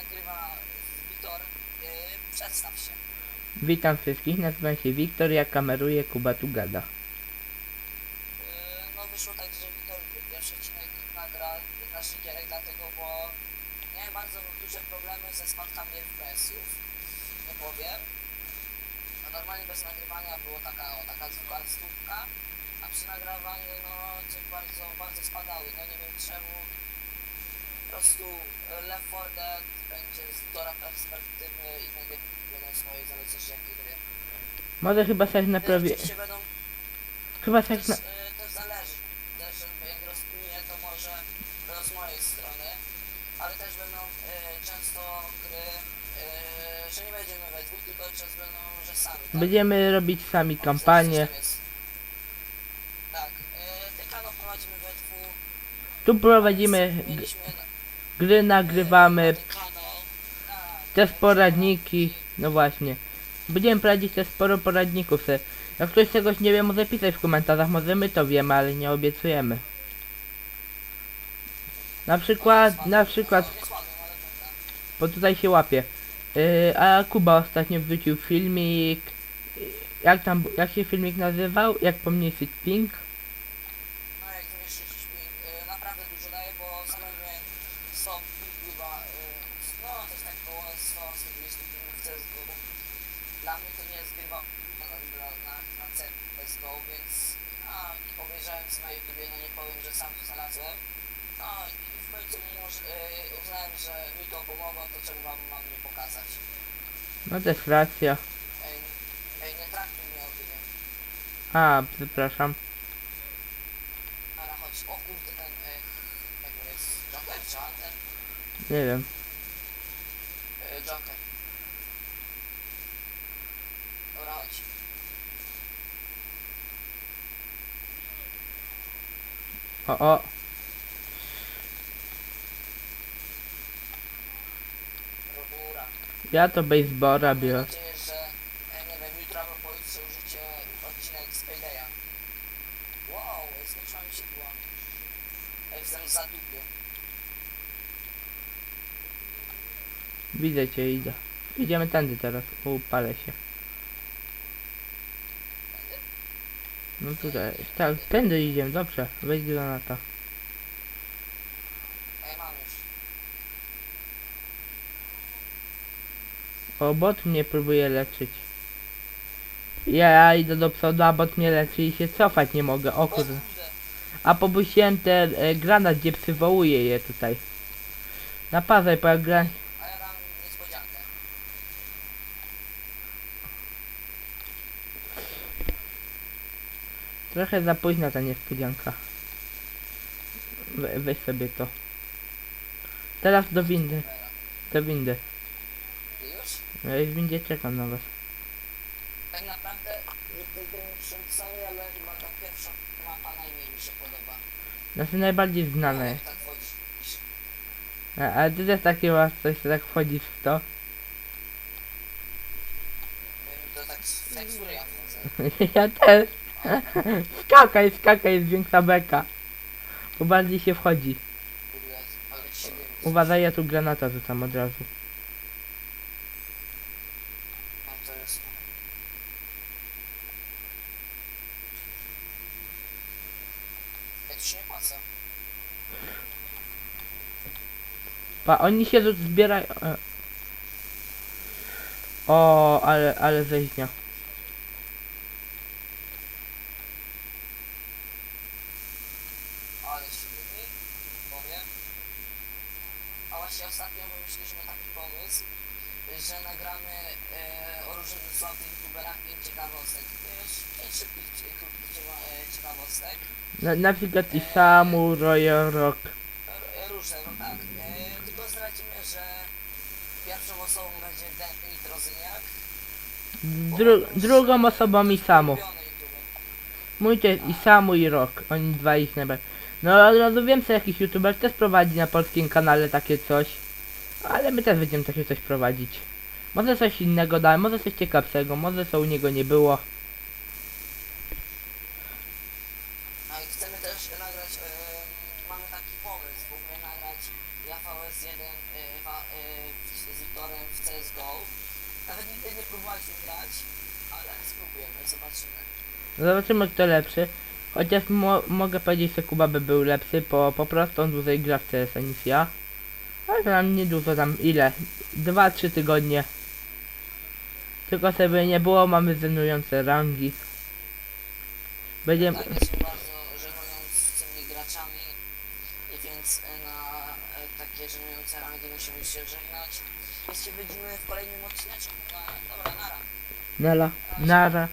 nagrywa Wiktor. Y, przedstaw się. Witam wszystkich, nazywam się Wiktor, ja kameruję, Kuba tu gada. Y, no wyszło tak, że Wiktor pierwszy odcinek nagra znaczy nasz dzielek, dlatego bo miałem bardzo duże problemy ze spadkami FPS-ów, nie powiem. No normalnie bez nagrywania było taka, o, taka zwykła stówka, a przy nagrywaniu no coś bardzo, bardzo spadały, no nie wiem czemu, po prostu e, Left 4 Dead będzie z dora perspektywy innej gry, będą swojej zależności jakiej gry. Może chyba coś naprawię, Oczywiście będą chyba coś na... y, też zależy. Też jak rozkminię, to może z mojej strony, ale też będą y, często gry, y, że nie będziemy we dwóch, tylko często będą, że sami. Tak? Będziemy robić sami kampanię. Tak, y, kanał prowadzimy we dwóch. Tu prowadzimy Mieliśmy gry, nagrywamy, też poradniki, no właśnie. Będziemy prowadzić też sporo poradników. Se. Jak ktoś czegoś nie wie, może pisać w komentarzach, może my to wiemy, ale nie obiecujemy. Na przykład, na przykład, bo tutaj się łapie. Yy, a Kuba ostatnio wrzucił filmik. Jak tam, jak się filmik nazywał? Jak pomniejszyć ping? No jak to jeszcze śpi, y, naprawdę dużo daje, bo zamówię 100 chyba, y, no coś tak koło 100, 120 filmów CSGO. Dla mnie to nie jest grywa na, na, na, CSGO, więc a, obejrzałem sobie na YouTubie, no nie powiem, że sam to znalazłem. No i w końcu może, y, uznałem, że mi to pomogło, to czemu wam mam nie pokazać. No też racja. Ej, ej nie traktuj mnie ogólnie. A, przepraszam. Ara, chodź, o kurde ten, y, jak to jest, Joker czy Hunter? Nie wiem. E, Joker. Dobra, chodź. O, o. Ja to baseballa biorę. Widzę cię, idę. Idziemy tędy teraz. Upalę się. No tutaj. Tak, tędy idziemy, dobrze. Weź granata. O, bot mnie próbuje leczyć. Ja idę do przodu, a bot mnie leczy i się cofać nie mogę. O kurde. A pobusiłem ten e, granat, gdzie przywołuję je tutaj. Napadaj, po jak gra... A ja dam niespodziankę. Trochę za późna ta niespodzianka. We, weź sobie to. Teraz do windy. Do windy. Już? Ja już w windzie czekam na was. Tak naprawdę nie gry nie przemycały, ale chyba ta pierwsza mapa najmniej mi się podoba. Znaczy najbardziej znane. Jak tak wchodzisz. A, ale ty też takie masz coś, że tak wchodzisz w to. To tak z tekstury ja wchodzę. ja też. Skakaj, skakaj, jest większa beka. Bo bardziej się wchodzi. Uważaj, ja tu granata rzucam od razu. Pa, oni się zbierają. e. O, ale, ale zeźnia. Ale się lubi, powiem. A właśnie ostatnio wymyśliliśmy taki pomysł, że nagramy e, o różnych sławnych youtuberach 5 ciekawostek. Wiesz, 5 szybkich, krótkich cie- e, ciekawostek. Na, na przykład i Samu, Royal Rock. R- różne, no tak. E, tylko zdradzimy, że pierwszą osobą będzie Den Nitrozyniak. Dru drugą osobą i Samu. Mój też i Samu i Rock. Oni dwa ich najbardziej. No od razu wiem, że jakiś youtuber też prowadzi na polskim kanale takie coś. Ale my też będziemy takie coś prowadzić. Może coś innego dałem, może coś ciekawszego, może co u niego nie było. A i chcemy też nagrać, e, mamy taki pomysł, w ogóle nagrać ja VS1 e, wa- e, z Wiktorem w CSGO Nawet nigdy nie próbowaliśmy grać, ale spróbujemy, zobaczymy. Zobaczymy kto lepszy. Chociaż mo mogę powiedzieć, że Kuba by był lepszy, bo po prostu on dłużej gra w CS niż ja. Ale to nam niedużo, tam ile? 2-3 tygodnie. Tylko sobie nie było, mamy żenujące rangi. Będziemy... Tak, jesteśmy bardzo żenującymi graczami, i więc e, na e, takie żenujące rangi musimy się żegnać. Więc się widzimy w kolejnym odcineczku. No, dobra, nara. Nela, nara.